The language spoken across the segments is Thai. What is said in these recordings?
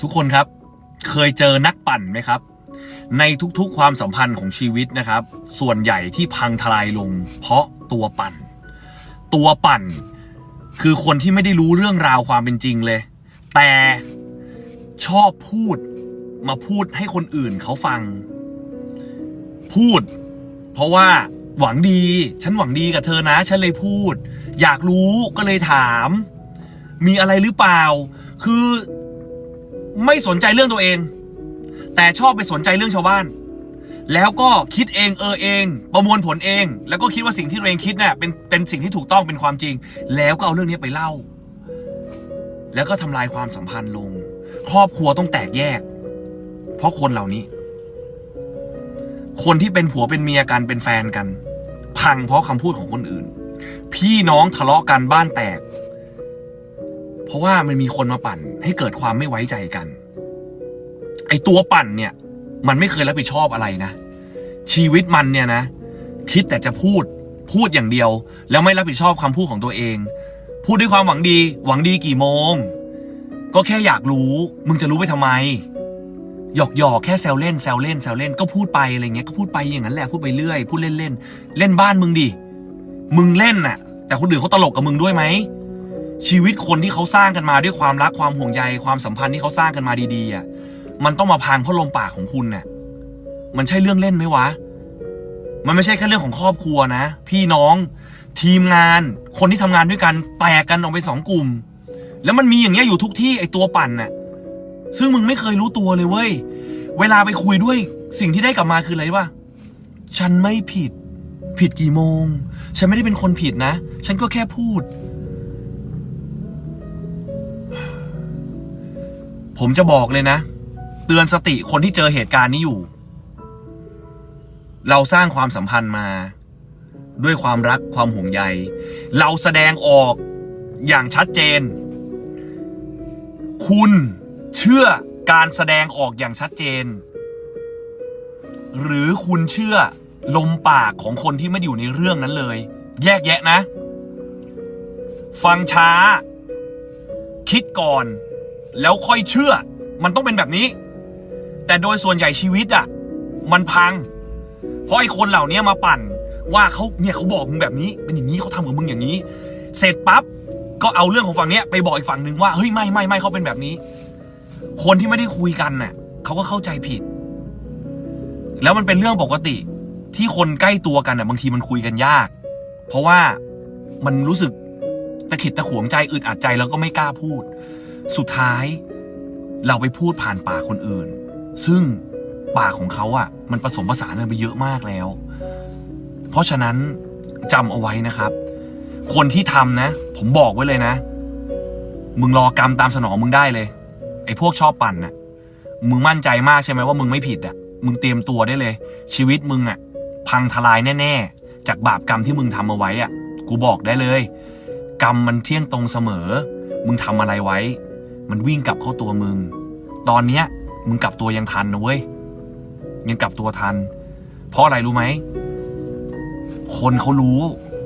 ทุกคนครับเคยเจอนักปั่นไหมครับ ในทุกๆความสัมพันธ์ของชีวิตนะครับ ส่วนใหญ่ที่พังทลายลง เพราะตัวปั่น ตัวปั่น คือคนที่ไม่ได้รู้เรื่องราวความเป็นจริงเลย แต่ชอบพูดมาพูดให้คนอื่นเขาฟัง พูด เพราะว่าหวังดี ฉันหวังดีกับเธอนะ ฉันเลยพูด อยากรู้ก็เลยถาม มีอะไรหรือเปล่า คือ ไม่สนใจเรื่องตัวเอง แต่ชอบไปสนใจเรื่องชาวบ้าน แล้วก็คิดเองเออเอง ประมวลผลเอง แล้วก็คิดว่าสิ่งที่ตัวเองคิดเนี่ยเป็นเป็นสิ่งที่ถูกต้องเป็นความจริง แล้วก็เอาเรื่องนี้ไปเล่า แล้วก็ทำลายความสัมพันธ์ลง ครอบครัวต้องแตกแยก เพราะคนเหล่านี้ คนที่เป็นผัวเป็นเมียกันเป็นแฟนกัน พังเพราะคำพูดของคนอื่น พี่น้องทะเลาะกันบ้านแตก เพราะว่ามันมีคนมาปั่นให้เกิดความไม่ไว้ใจกัน ไอตัวปั่นเนี่ย มันไม่เคยรับผิดชอบอะไรนะ ชีวิตมันเนี่ยนะ คิดแต่จะพูดพูดอย่างเดียว แล้วไม่รับผิดชอบคำพูดของตัวเอง พูดด้วยความหวังดี หวังดีกี่โมง ก็แค่อยากรู้ มึงจะรู้ไปทำไมหยอกหยอกแค่แซวเล่นแซวเล่นแซวเล่นก็พูดไปอะไรเงี้ยก็พูดไปอย่างนั้นแหละพูดไปเรื่อยพูดเล่นเล่นเล่นบ้านมึงดิมึงเล่นน่ะ แต่คนอื่นเขาตลกกับมึงด้วยไหม ชีวิตคนที่เขาสร้างกันมาด้วยความรักความห่วงใยความสัมพันธ์ที่เขาสร้างกันมาดีๆอะมันต้องมาพังเพราะลมปากของคุณน่ะมันใช่เรื่องเล่นไหมวะ มันไม่ใช่แค่เรื่องของครอบครัวนะ พี่น้องทีมงานคนที่ทำงานด้วยกันแตกกันออกเป็นสองกลุ่ม แล้วมันมีอย่างเงี้ยอยู่ทุกที่ไอตัวปั่นน่ะซึ่งมึงไม่เคยรู้ตัวเลยเว้ย เวลาไปคุยด้วยสิ่งที่ได้กลับมาคืออะไรวะฉันไม่ผิด ผิดกี่โมง ฉันไม่ได้เป็นคนผิดนะ ฉันก็แค่พูด ผมจะบอกเลยนะ เตือนสติคนที่เจอเหตุการณ์นี้อยู่ เราสร้างความสัมพันธ์มา ด้วยความรักความห่วงใย เราแสดงออกอย่างชัดเจน คุณเชื่อการแสดงออกอย่างชัดเจน หรือคุณเชื่อลมปากของคนที่ไม่อยู่ในเรื่องนั้นเลย แยกแยะนะ ฟังช้า คิดก่อน แล้วค่อยเชื่อ มันต้องเป็นแบบนี้ แต่โดยส่วนใหญ่ชีวิตอะ มันพัง เพราะไอ้คนเหล่านี้มาปั่น ว่าเขาเนี่ยเขาบอกมึงแบบนี้ เป็นอย่างนี้เขาทำกับมึงอย่างนี้ เสร็จปั๊บก็เอาเรื่องของฝั่งเนี้ยไปบอกอีกฝั่งหนึ่งว่าเฮ้ยไม่ไม่ไม่เขาเป็นแบบนี้ คนที่ไม่ได้คุยกันน่ะเขาก็เข้าใจผิด แล้วมันเป็นเรื่องปกติที่คนใกล้ตัวกันน่ะบางทีมันคุยกันยาก เพราะว่ามันรู้สึกตะขิดตะขวงใจอึดอัดใจแล้วก็ไม่กล้าพูด สุดท้ายเราไปพูดผ่านปากคนอื่น ซึ่งปากของเขาอะ มันผสมผสานกันไปเยอะมากแล้ว เพราะฉะนั้นจำเอาไว้นะครับ คนที่ทำนะ ผมบอกไว้เลยนะ มึงรอกรรมตามสนองมึงได้เลย ไอ้พวกชอบปั่นน่ะ มึงมั่นใจมากใช่ไหมว่ามึงไม่ผิดอะ มึงเตรียมตัวได้เลย ชีวิตมึงอะ พังทลายแน่ ๆ จากบาปกรรมที่มึงทำเอาไว้อะ กูบอกได้เลย กรรมมันเที่ยงตรงเสมอ มึงทำอะไรไว้ มันวิ่งกลับเข้าตัวมึง ตอนเนี้ย มึงกลับตัวยังทันนะเว้ย ยังกลับตัวทัน เพราะอะไรรู้ไหม คนเขารู้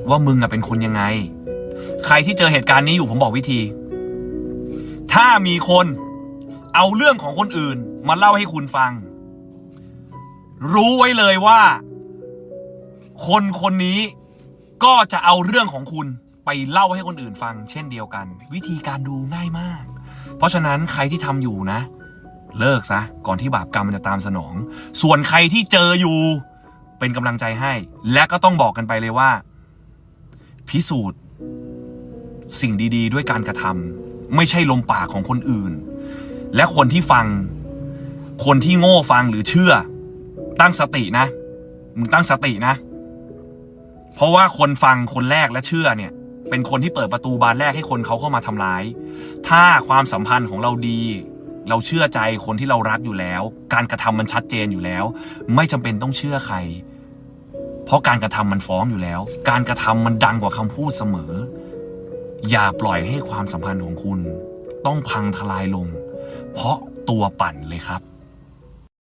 ว่ามึงอะเป็นคนยังไง ใครที่เจอเหตุการณ์นี้อยู่ผมบอกวิธี ถ้ามีคนเอาเรื่องของคนอื่น มาเล่าให้คุณฟัง รู้ไว้เลยว่า คนคนนี้ก็จะเอาเรื่องของคุณไปเล่าให้คนอื่นฟัง เช่นเดียวกัน วิธีการดูง่ายมาก เพราะฉะนั้นใครที่ทำอยู่นะ เลิกซะก่อนที่บาปกรรมมันจะตามสนอง ส่วนใครที่เจออยู่เป็นกำลังใจให้ และก็ต้องบอกกันไปเลยว่า พิสูจน์ สิ่งดี ๆ ด้วยการกระทำไม่ใช่ลมปากของคนอื่น และคนที่ฟัง คนที่โง่ฟังหรือเชื่อ ตั้งสตินะมึงตั้งสตินะ เพราะว่าคนฟังคนแรกและเชื่อเนี่ย เป็นคนที่เปิดประตูบานแรกให้คนเขาเข้ามาทำร้าย ถ้าความสัมพันธ์ของเราดี เราเชื่อใจคนที่เรารักอยู่แล้ว การกระทำมันชัดเจนอยู่แล้ว ไม่จำเป็นต้องเชื่อใคร เพราะการกระทำมันฟ้องอยู่แล้ว การกระทำมันดังกว่าคำพูดเสมอ อย่าปล่อยให้ความสัมพันธ์ของคุณ ต้องพังทลายลง เพราะตัวปั่นเลยครับ